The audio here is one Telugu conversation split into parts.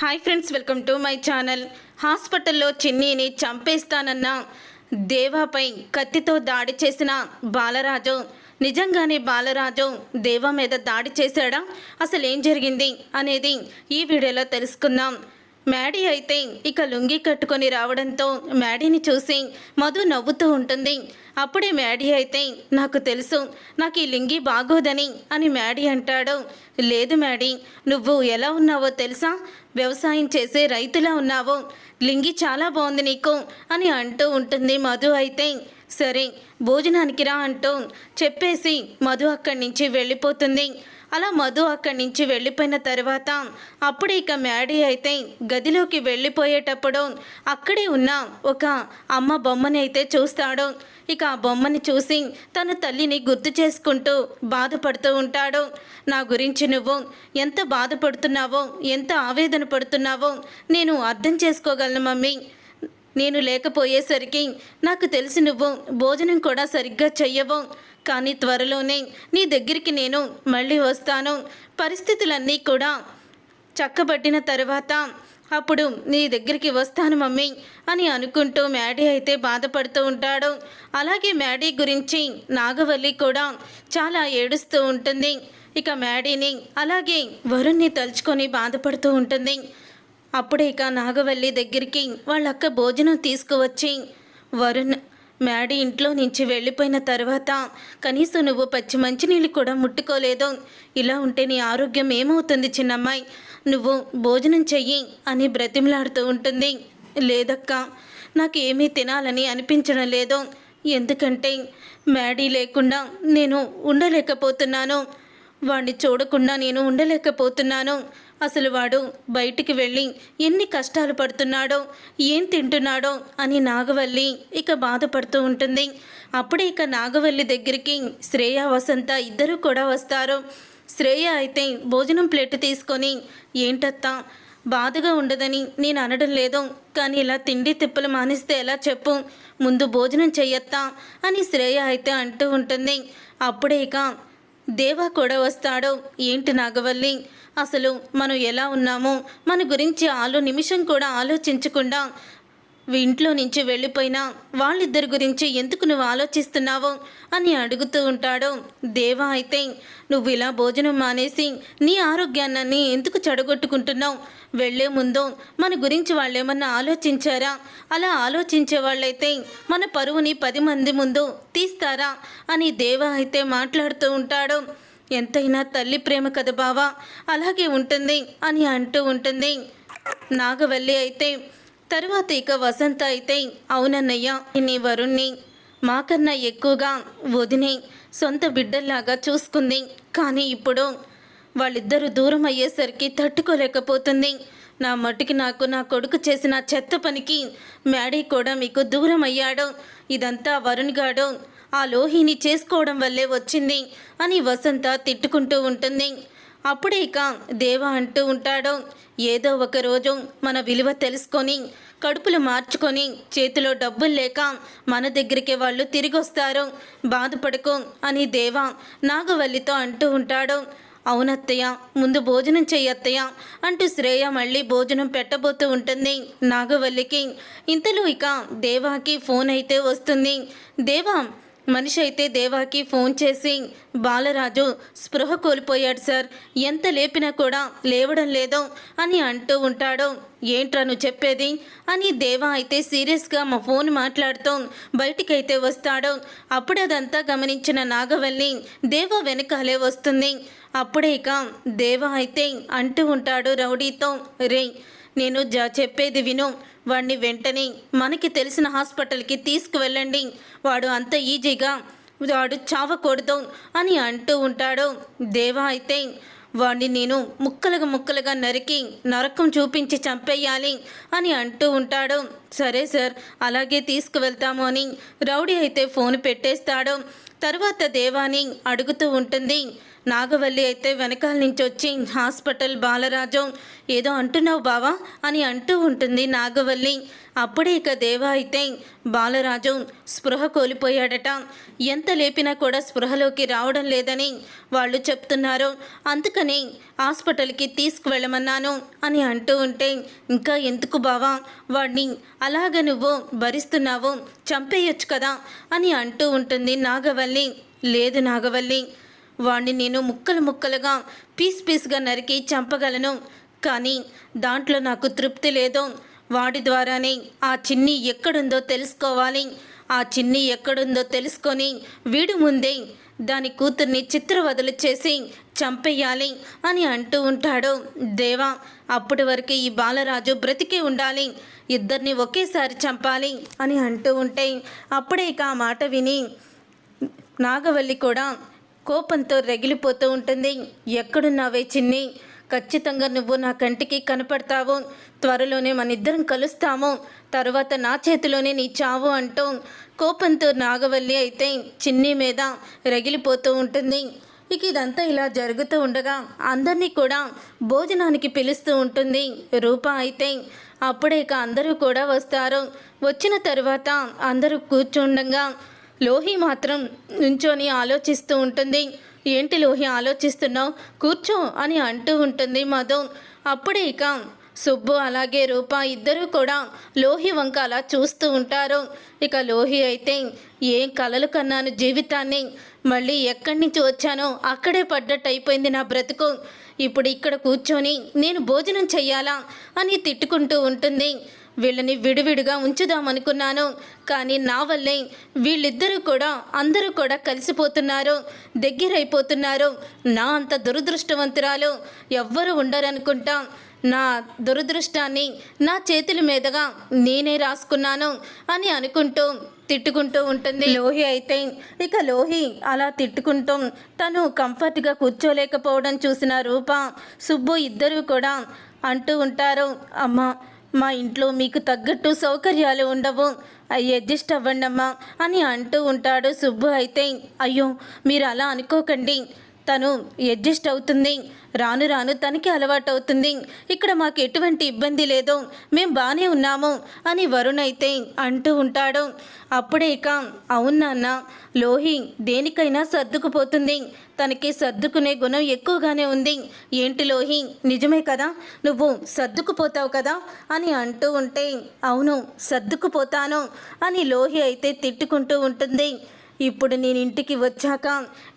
Hi friends welcome to my channel. హాస్పిటల్లో చిన్నీని చంపేస్తానన్న దేవాపై కత్తితో దాడి చేసిన బాలరాజు. నిజంగానే బాలరాజు దేవా మీద దాడి చేశాడా? అసలు ఏం జరిగింది? అనేది ఈ వీడియోలో తెలుసుకుందాం. మ్యాడీ అయితే ఇక లుంగి కట్టుకొని రావడంతో మ్యాడీని చూసి మధు నవ్వుతూ ఉంటుంది. అప్పుడే మ్యాడీ అయితే నాకు తెలుసు నాకు ఈ లింగి బాగోదని అని మ్యాడీ అంటాడు. లేదు మ్యాడీ నువ్వు ఎలా ఉన్నావో తెలుసా? వ్యవసాయం చేసే రైతులా ఉన్నావు. లింగి చాలా బాగుంది నీకు అని అంటూ ఉంటుంది మధు అయితే. సరే భోజనానికి రా అంటూ చెప్పేసి మధు అక్కడి నుంచి వెళ్ళిపోతుంది. అలా మధు అక్కడి నుంచి వెళ్ళిపోయిన తర్వాత అప్పుడు ఇక మ్యాడీ అయితే గదిలోకి వెళ్ళిపోయేటప్పుడు అక్కడే ఉన్న ఒక అమ్మ బొమ్మని అయితే చూస్తాడు. ఇక ఆ బొమ్మని చూసి తన తల్లిని గుర్తు చేసుకుంటూ బాధపడుతూ ఉంటాడు. నా గురించి నువ్వు ఎంత బాధపడుతున్నావో ఎంత ఆవేదన పడుతున్నావో నేను అర్థం చేసుకోగలను మమ్మీ. నేను లేకపోయేసరికి నాకు తెలిసి నువ్వు భోజనం కూడా సరిగ్గా చెయ్యవు. కానీ త్వరలోనే నీ దగ్గరికి నేను మళ్ళీ వస్తాను. పరిస్థితులన్నీ కూడా చక్కబట్టిన తర్వాత అప్పుడు నీ దగ్గరికి వస్తాను మమ్మీ అని అనుకుంటూ మ్యాడీ అయితే బాధపడుతూ ఉంటాడు. అలాగే మ్యాడీ గురించి నాగవల్లి కూడా చాలా ఏడుస్తూ ఉంటుంది. ఇక మ్యాడీని అలాగే వరుణ్ణి తలుచుకొని బాధపడుతూ ఉంటుంది. అప్పుడే ఇక నాగవల్లి దగ్గరికి వాళ్ళక్క భోజనం తీసుకువచ్చి వరుణ్ మ్యాడీ ఇంట్లో నుంచి వెళ్ళిపోయిన తర్వాత కనీసం నువ్వు పచ్చి మంచినీళ్ళు కూడా ముట్టుకోలేదు. ఇలా ఉంటే నీ ఆరోగ్యం ఏమవుతుంది చిన్నమ్మాయి? నువ్వు భోజనం చెయ్యి అని బ్రతిమలాడుతూ ఉంటుంది. లేదక్క నాకు ఏమీ తినాలని అనిపించడం లేదు. ఎందుకంటే మ్యాడీ లేకుండా నేను ఉండలేకపోతున్నాను. వాడిని చూడకుండా నేను ఉండలేకపోతున్నాను. అసలు వాడు బయటికి వెళ్ళి ఎన్ని కష్టాలు పడుతున్నాడో ఏం తింటున్నాడో అని నాగవల్లి ఇక బాధపడుతూ ఉంటుంది. అప్పుడే ఇక నాగవల్లి దగ్గరికి శ్రేయ వసంత ఇద్దరు కూడా వస్తారు. శ్రేయ అయితే భోజనం ప్లేట్ తీసుకొని ఏంటత్తా బాధగా ఉండదని నేను అనడం లేదు కానీ ఇలా తిండి తిప్పలు మానేస్తే ఎలా చెప్పు? ముందు భోజనం చెయ్యత్తా అని శ్రేయ అయితే అంటూ ఉంటుంది. అప్పుడే ఇక దేవా కూడా వస్తాడు. ఏంటి నాగవల్లి అసలు మనం ఎలా ఉన్నామో మన గురించి ఆలో నిమిషం కూడా ఆలోచించకుండా ఇంట్లో నుంచి వెళ్ళిపోయినా వాళ్ళిద్దరి గురించి ఎందుకు నువ్వు ఆలోచిస్తున్నావు అని అడుగుతూ ఉంటాడు. దేవా అయితే నువ్వు ఇలా భోజనం మానేసి నీ ఆరోగ్యాన్ని ఎందుకు చెడగొట్టుకుంటున్నావు? వెళ్ళే ముందు మన గురించి వాళ్ళేమన్నా ఆలోచించారా? అలా ఆలోచించే వాళ్ళైతే మన పరువుని పది మంది ముందు తీస్తారా? అని దేవా అయితే మాట్లాడుతూ ఉంటాడు. ఎంతైనా తల్లి ప్రేమ కదా బావా? అలాగే ఉంటుంది అని అంటూ ఉంటుంది. నాగవల్లి అయితే తరువాత ఇక వసంత అయితే అవునన్నయ్య నీ వరుణ్ణి మాకన్నా ఎక్కువగా వదిని సొంత బిడ్డల్లాగా చూసుకుంది. కానీ ఇప్పుడు వాళ్ళిద్దరూ దూరం అయ్యేసరికి తట్టుకోలేకపోతుంది. నా మట్టుకి నాకు నా కొడుకు చేసిన చెత్త పనికి మ్యాడీ కూడా మీకు దూరం అయ్యాడు. ఇదంతా వరుణ్ గాడు. ఆ లోహిని చేసుకోవడం వల్లే వచ్చింది అని వసంత తిట్టుకుంటూ ఉంటుంది. అప్పుడే ఇక దేవ అంటూ ఉంటాడు ఏదో ఒక రోజు మన విలువ తెలుసుకొని కడుపులు మార్చుకొని చేతిలో డబ్బులు లేక మన దగ్గరికి వాళ్ళు తిరిగి వస్తారు బాధపడకు అని దేవ నాగవల్లితో అంటూ ఉంటాడు. అవునత్తయ్య ముందు భోజనం చెయ్యత్తయ్య అంటూ శ్రేయ మళ్ళీ భోజనం పెట్టబోతూ ఉంటుంది నాగవల్లికి. ఇంతలో ఇక దేవాకి ఫోన్ అయితే వస్తుంది. దేవా మనిషి అయితే దేవాకి ఫోన్ చేసి బాలరాజు స్పృహ కోల్పోయాడు సార్. ఎంత లేపినా కూడా లేవడం లేదో అని అంటూ ఉంటాడు. ఏంట్రా నువ్వు చెప్పేది? అని దేవా అయితే సీరియస్గా మా ఫోన్ మాట్లాడుతూ బయటికైతే వస్తాడు. అప్పుడు అదంతా గమనించిన నాగవల్లి దేవా వెనకాలే వస్తుంది. అప్పుడే ఇక దేవా అయితే అంటూ ఉంటాడు రౌడీతో రే నేను జా చెప్పేది విను. వాడిని వెంటనే మనకి తెలిసిన హాస్పిటల్కి తీసుకువెళ్ళండి. వాడు అంత ఈజీగా వాడు చావకూడదు అని అంటూ ఉంటాడు. దేవా అయితే వాడిని నేను ముక్కలుగా ముక్కలుగా నరికి నరకం చూపించి చంపేయాలి అని అంటూ ఉంటాడు. సరే సార్ అలాగే తీసుకువెళ్తాము అని రౌడీ అయితే ఫోన్ పెట్టేస్తాడు. తర్వాత దేవాని అడుగుతూ ఉంటుంది. నాగవల్లి అయితే వెనకాల నుంచి వచ్చి హాస్పిటల్ బాలరాజం ఏదో అంటున్నావు బావా? అని అంటూ ఉంటుంది నాగవల్లి. అప్పుడే ఇక దేవ అయితే బాలరాజు స్పృహ కోల్పోయాడట. ఎంత లేపినా కూడా స్పృహలోకి రావడం లేదని వాళ్ళు చెప్తున్నారు. అందుకని హాస్పిటల్కి తీసుకువెళ్ళమన్నాను అని అంటూ ఉంటే ఇంకా ఎందుకు బావా? వాడిని అలాగ నువ్వు భరిస్తున్నావు చంపేయొచ్చు కదా అని అంటూ ఉంటుంది నాగవల్లి. లేదు నాగవల్లి. వాణ్ణి నేను ముక్కలు ముక్కలుగా పీస్ పీస్గా నరికి చంపగలను. కానీ దాంట్లో నాకు తృప్తి లేదు. వాడి ద్వారానే ఆ చిన్ని ఎక్కడుందో తెలుసుకోవాలి. ఆ చిన్ని ఎక్కడుందో తెలుసుకొని వీడి ముందే దాని కూతుర్ని చిత్రవదలు చేసి చంపేయాలి అని అంటూ ఉంటాడు. దేవా అప్పటి వరకు ఈ బాలరాజు బ్రతికే ఉండాలి. ఇద్దరిని ఒకేసారి చంపాలి అని అంటూ ఉంటే అప్పుడే ఇక ఆ మాట విని నాగవల్లి కూడా కోపంతో రగిలిపోతూ ఉంటుంది. ఎక్కడున్నావే చిన్ని? ఖచ్చితంగా నువ్వు నా కంటికి కనపడతావు. త్వరలోనే మన ఇద్దరం కలుస్తాము. తర్వాత నా చేతిలోనే నీ చావు అంటూ కోపంతో నాగవల్లి అయితే చిన్ని మీద రగిలిపోతూ ఉంటుంది. ఇక ఇదంతా ఇలా జరుగుతూ ఉండగా అందరినీ కూడా భోజనానికి పిలుస్తూ ఉంటుంది. రూప అయితే అప్పుడే ఇక అందరూ కూడా వస్తారు. వచ్చిన తర్వాత అందరూ కూర్చుండగా లోహి మాత్రం నుంచొని ఆలోచిస్తూ ఉంటుంది. ఏంటి లోహి ఆలోచిస్తున్నావు? కూర్చో అని అంటూ ఉంటుంది మధు. అప్పుడే ఇక సుబ్బు అలాగే రూప ఇద్దరూ కూడా లోహి వంక అలా చూస్తూ ఉంటారు. ఇక లోహి అయితే ఏం కలలు కన్నాను జీవితాన్ని? మళ్ళీ ఎక్కడి నుంచి వచ్చానో అక్కడే పడ్డట్టు అయిపోయింది నా బ్రతుకు. ఇప్పుడు ఇక్కడ కూర్చొని నేను భోజనం చెయ్యాలా? అని తిట్టుకుంటూ ఉంటుంది. వీళ్ళని విడివిడిగా ఉంచుదామనుకున్నాను. కానీ నా వల్లే వీళ్ళిద్దరూ కూడా అందరూ కూడా కలిసిపోతున్నారు దగ్గరైపోతున్నారు. నా అంత దురదృష్టవంతురాలు ఎవ్వరు ఉండరనుకుంటా నా దురదృష్టాన్ని నా చేతుల మీదుగా నేనే రాసుకున్నాను అని అనుకుంటూ తిట్టుకుంటూ ఉంటుంది. లోహి అయితే ఇక లోహి అలా తిట్టుకుంటూ తను కంఫర్ట్గా కూర్చోలేకపోవడం చూసిన రూప సుబ్బు ఇద్దరూ కూడా అంటూ ఉంటారు అమ్మ మా ఇంట్లో మీకు తగ్గట్టు సౌకర్యాలు ఉండవు. అయ్యి అడ్జస్ట్ అవ్వండమ్మా అని అంటూ ఉంటాడు సుబ్బు అయితే అయ్యో మీరు అలా అనుకోకండి. తను అడ్జస్ట్ అవుతుంది. రాను రాను తనకి అలవాటు అవుతుంది ఇక్కడ మాకు ఎటువంటి ఇబ్బంది లేదు. మేం బాగానే ఉన్నాము అని వరుణ్ అయితే అంటూ ఉంటాడు. అప్పుడే ఇక అవునాన్న లోహి దేనికైనా సర్దుకుపోతుంది. తనకి సర్దుకునే గుణం ఎక్కువగానే ఉంది. ఏంటి లోహి? నిజమే కదా? నువ్వు సర్దుకుపోతావు కదా? అని అంటూ ఉంటే అవును సర్దుకుపోతాను అని లోహి అయితే తిట్టుకుంటూ ఉంటుంది. ఇప్పుడు నేను ఇంటికి వచ్చాక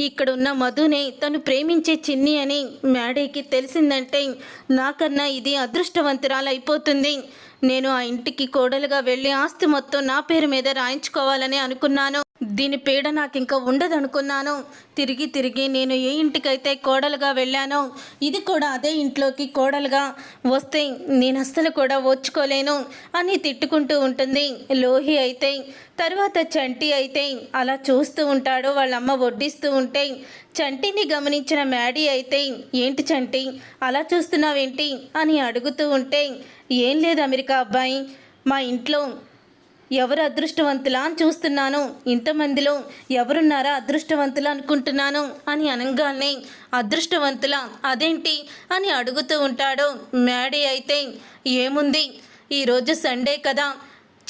ఇక్కడున్న మధునే తను ప్రేమించే చిన్ని అని మేడేకి తెలిసిందంటే నాకన్నా ఇది అదృష్టవంతురాలైపోతుంది. నేను ఆ ఇంటికి కోడలుగా వెళ్ళి ఆస్తి మొత్తం నా పేరు మీద రాయించుకోవాలని అనుకున్నాను. దీని పీడ నాకు ఇంకా ఉండదనుకున్నాను. తిరిగి తిరిగి నేను ఏ ఇంటికైతే కోడలుగా వెళ్ళానో ఇది కూడా అదే ఇంట్లోకి కోడలుగా వస్తే నేను అస్సలు కూడా ఓర్చుకోలేను అని తిట్టుకుంటూ ఉంటుంది. లోహి అయితే తర్వాత చంటి అయితే అలా చూస్తూ ఉంటాడు. వాళ్ళ అమ్మ వడ్డిస్తూ ఉంటే చంటిని గమనించిన మ్యాడీ అయితే ఏంటి చంటి? అలా చూస్తున్నావేంటి? అని అడుగుతూ ఉంటే ఏం లేదు అమెరికా అబ్బాయి. మా ఇంట్లో ఎవరు అదృష్టవంతులా అని చూస్తున్నాను. ఇంతమందిలో ఎవరున్నారా అదృష్టవంతులు అనుకుంటున్నాను అని అనగానే అదృష్టవంతుల? అదేంటి? అని అడుగుతూ ఉంటాడు. మ్యాడీ అయితే ఏముంది? ఈరోజు సండే కదా.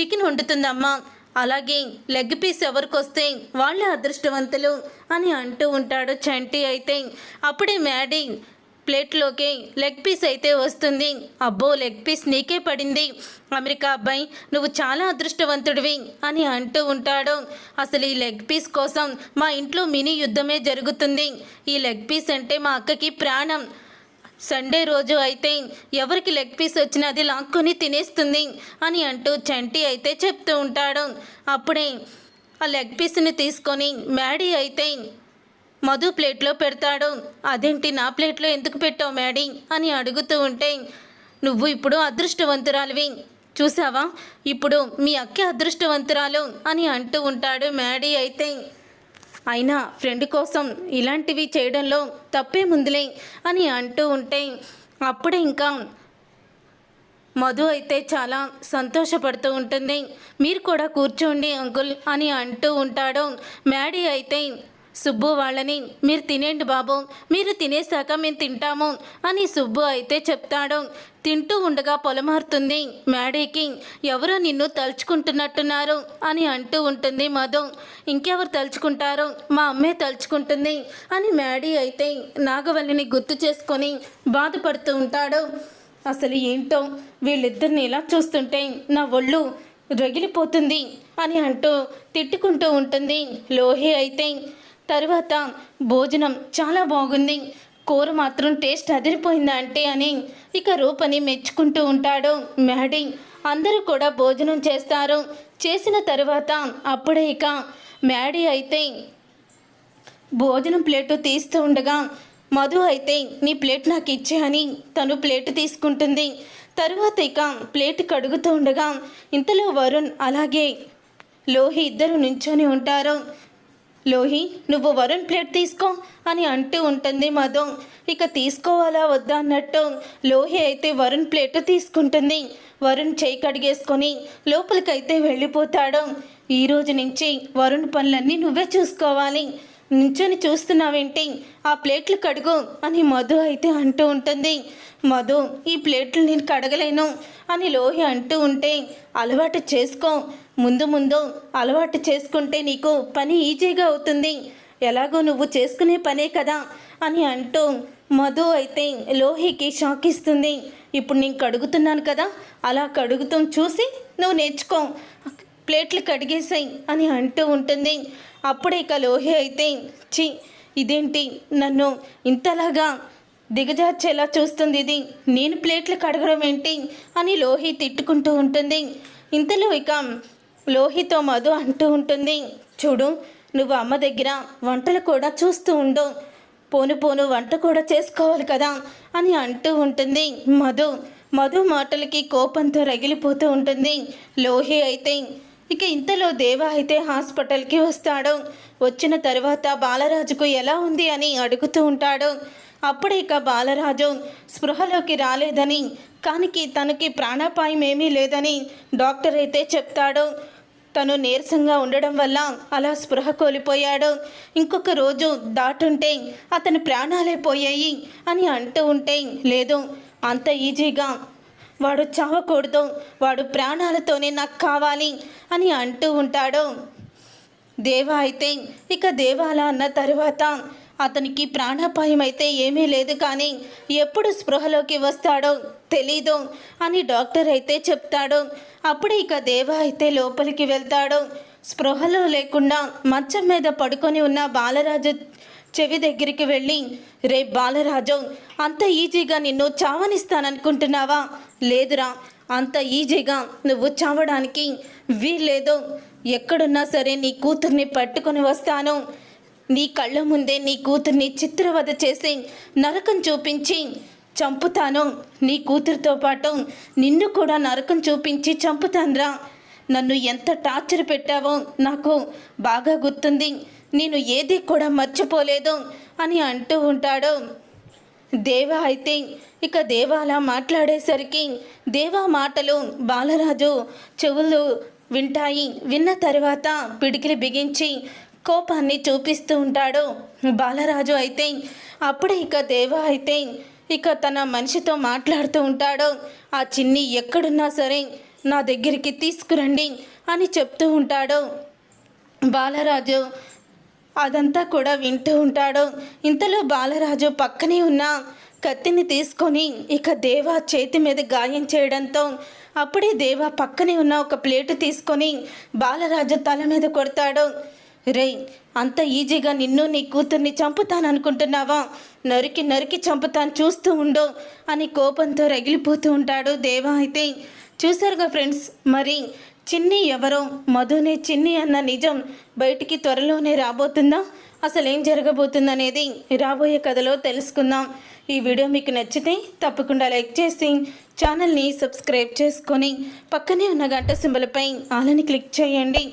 చికెన్ వండుతుందమ్మా. అలాగే లెగ్ పీస్ ఎవరికి వస్తే వాళ్ళే అదృష్టవంతులు అని అంటూ ఉంటాడు చంటి అయితే. అప్పుడే మ్యాడీ ప్లేట్లోకి లెగ్ పీస్ అయితే వస్తుంది. అబ్బో లెగ్ పీస్ నీకే పడింది. అమెరికా అబ్బాయి నువ్వు చాలా అదృష్టవంతుడివి అని అంటూ ఉంటాడు. అసలు ఈ లెగ్ పీస్ కోసం మా ఇంట్లో మినీ యుద్ధమే జరుగుతుంది. ఈ లెగ్ పీస్ అంటే మా అక్కకి ప్రాణం. సండే రోజు అయితే ఎవరికి లెగ్ పీస్ వచ్చినా అది లాక్కొని తినేస్తుంది అని అంటూ చంటి అయితే చెప్తూ ఉంటాడు. అప్పుడే ఆ లెగ్ పీస్ని తీసుకొని మ్యాడీ అయితే మధు ప్లేట్లో పెడతాడు. అదేంటి నా ప్లేట్లో ఎందుకు పెట్టావు మ్యాడీ? అని అడుగుతూ ఉంటే నువ్వు ఇప్పుడు అదృష్టవంతురాలివి. చూసావా? ఇప్పుడు మీ అక్కే అదృష్టవంతురాలు అని అంటూ ఉంటాడు మ్యాడీ అయితే. అయినా ఫ్రెండ్ కోసం ఇలాంటివి చేయడంలో తప్పే ముందులే అని అంటూ ఉంటే అప్పుడే ఇంకా మధు అయితే చాలా సంతోషపడుతూ ఉంటుంది. మీరు కూడా కూర్చోండి అంకుల్ అని అంటూ ఉంటాడు. మ్యాడీ అయితే సుబ్బు వాళ్ళని మీరు తినేయండి బాబు మీరు తినేశాక మేము తింటాము అని సుబ్బు అయితే చెప్తాడు. తింటూ ఉండగా పొలమారుతుంది. మేడీకి ఎవరో నిన్ను తలుచుకుంటున్నట్టున్నారు అని అంటూ ఉంటుంది మధు. ఇంకెవరు తలుచుకుంటారు? మా అమ్మే తలుచుకుంటుంది అని మేడీ అయితే నాగవల్లిని గుర్తు చేసుకొని బాధపడుతూ ఉంటాడు. అసలు ఏంటో వీళ్ళిద్దరిని ఇలా చూస్తుంటే నా ఒళ్ళు రగిలిపోతుంది అని అంటూ తిట్టుకుంటూ ఉంటుంది. లోహి అయితే తర్వాత భోజనం చాలా బాగుంది. కూర మాత్రం టేస్ట్ అదిరిపోయిందా అంటే అని ఇక రూపని మెచ్చుకుంటూ ఉంటాడు మ్యాడీ. అందరూ కూడా భోజనం చేస్తారు. చేసిన తర్వాత అప్పుడే ఇక మ్యాడీ అయితే భోజనం ప్లేటు తీస్తూ ఉండగా మధు అయితే నీ ప్లేట్ నాకు ఇచ్చే అని తను ప్లేట్ తీసుకుంటుంది. తరువాత ఇక ప్లేట్ కడుగుతూ ఉండగా ఇంతలో వరుణ్ అలాగే లోహి ఇద్దరు నుంచొని ఉంటారు. లోహి నువ్వు వరుణ్ ప్లేట్ తీసుకో అని అంటూ ఉంటుంది మధు. ఇక తీసుకోవాలా వద్దా అన్నట్టు లోహి అయితే వరుణ్ ప్లేట్ తీసుకుంటుంది. వరుణ్ చేయి కడిగేసుకొని లోపలికైతే వెళ్ళిపోతాడు. ఈ రోజు నుంచి వరుణ్ పనులన్నీ నువ్వే చూసుకోవాలి. నించొని చూస్తున్నావేంటి? ఆ ప్లేట్లు కడుగు అని మధు అయితే అంటూ ఉంటుంది. మధు ఈ ప్లేట్లు నేను కడగలేను అని లోహి అంటూ ఉంటే అలవాటు చేసుకో. ముందు ముందు అలవాటు చేసుకుంటే నీకు పని ఈజీగా అవుతుంది. ఎలాగో నువ్వు చేసుకునే పనే కదా అని అంటూ మధు అయితే లోహికి షాక్ ఇస్తుంది. ఇప్పుడు నేను కడుగుతున్నాను కదా అలా కడుగుతూ చూసి నువ్వు నేర్చుకో ప్లేట్లు కడిగేసాయి అని అంటూ ఉంటుంది. అప్పుడే ఇక లోహి అయితే చి ఇదేంటి నన్ను ఇంతలాగా దిగజార్చేలా చూస్తుంది ఇది? నేను ప్లేట్లు కడగడం ఏంటి? అని లోహి తిట్టుకుంటూ ఉంటుంది. ఇంతలో ఇక లోహితో మధు అంటూ ఉంటుంది. చూడు నువ్వు అమ్మ దగ్గర వంటలు కూడా చూస్తూ ఉండు. పోను పోను వంట కూడా చేసుకోవాలి కదా అని అంటూ ఉంటుంది. మధు మధు మాటలకి కోపంతో రగిలిపోతూ ఉంటుంది. లోహి అయితే ఇక ఇంతలో దేవ అయితే హాస్పిటల్కి వస్తాడు. వచ్చిన తర్వాత బాలరాజుకు ఎలా ఉంది అని అడుగుతూ ఉంటాడు. అప్పుడే ఇక బాలరాజు స్పృహలోకి రాలేదని కానికి తనకి ప్రాణాపాయం ఏమీ లేదని డాక్టర్ అయితే చెప్తాడు. తను నీరసంగా ఉండడం వల్ల అలా స్పృహ కోల్పోయాడు. ఇంకొక రోజు దాటుంటే అతని ప్రాణాలే పోయాయి అని అంటూ ఉంటే లేదు అంత ఈజీగా. వాడు చావకూడదు వాడు ప్రాణాలతోనే నాకు కావాలి అని అంటూ ఉంటాడు. దేవ అయితే ఇక దేవాల అన్న తరువాత అతనికి ప్రాణాపాయం అయితే ఏమీ లేదు కానీ ఎప్పుడు స్పృహలోకి వస్తాడో తెలీదు అని డాక్టర్ అయితే చెప్తాడు. అప్పుడు ఇక దేవ అయితే లోపలికి వెళ్తాడు. స్పృహలో లేకుండా మంచం మీద పడుకొని ఉన్న బాలరాజు చెవి దగ్గరికి వెళ్ళి రే బాలరాజు అంత ఈజీగా నిన్ను చావనిస్తాననుకుంటున్నావా? లేదురా అంత ఈజీగా నువ్వు చావడానికి వీల్లేదు. ఎక్కడున్నా సరే నీ కూతుర్ని పట్టుకొని వస్తాను. నీ కళ్ళ ముందే నీ కూతుర్ని చిత్రవధ చేసి నరకం చూపించి చంపుతాను. నీ కూతురుతో పాటు నిన్ను కూడా నరకం చూపించి చంపుతానురా. నన్ను ఎంత టార్చర్ పెట్టావో నాకు బాగా గుర్తుంది. నేను ఏది కూడా మర్చిపోలేదు అని అంటూ ఉంటాడు. దేవ అయితే ఇక దేవ అలా మాట్లాడేసరికి దేవా మాటలు బాలరాజు చెవులు వింటాయి. విన్న తర్వాత పిడికిలి బిగించి కోపాన్ని చూపిస్తూ ఉంటాడు. బాలరాజు అయితే అప్పుడే ఇక దేవ అయితే ఇక తన మనిషితో మాట్లాడుతూ ఉంటాడు. ఆ చిన్ని ఎక్కడున్నా సరే నా దగ్గరికి తీసుకురండి అని చెప్తూ ఉంటాడు. బాలరాజు అదంతా కూడా వింటూ ఉంటాడు. ఇంతలో బాలరాజు పక్కనే ఉన్న కత్తిని తీసుకొని ఇక దేవా చేతి మీద గాయం చేయడంతో అప్పుడే దేవా పక్కనే ఉన్న ఒక ప్లేటు తీసుకొని బాలరాజు తల మీద కొడతాడు. రేయ్ అంత ఈజీగా నిన్ను నీ కూతుర్ని చంపుతాననుకుంటున్నావా? నరికి నరికి చంపుతాను చూస్తూ ఉండు అని కోపంతో రగిలిపోతూ ఉంటాడు దేవా అయితే. చూసారుగా ఫ్రెండ్స్ మరి చిన్ని ఎవరో? మధునే చిన్ని అన్న నిజం బయటికి త్వరలోనే రాబోతుందా? అసలు ఏం జరగబోతుందనేది రాబోయే కథలో తెలుసుకుందాం. ఈ వీడియో మీకు నచ్చితే తప్పకుండా లైక్ చేసి ఛానల్ని సబ్స్క్రైబ్ చేసుకొని పక్కనే ఉన్న గంట సింబలపై ఆలని క్లిక్ చేయండి.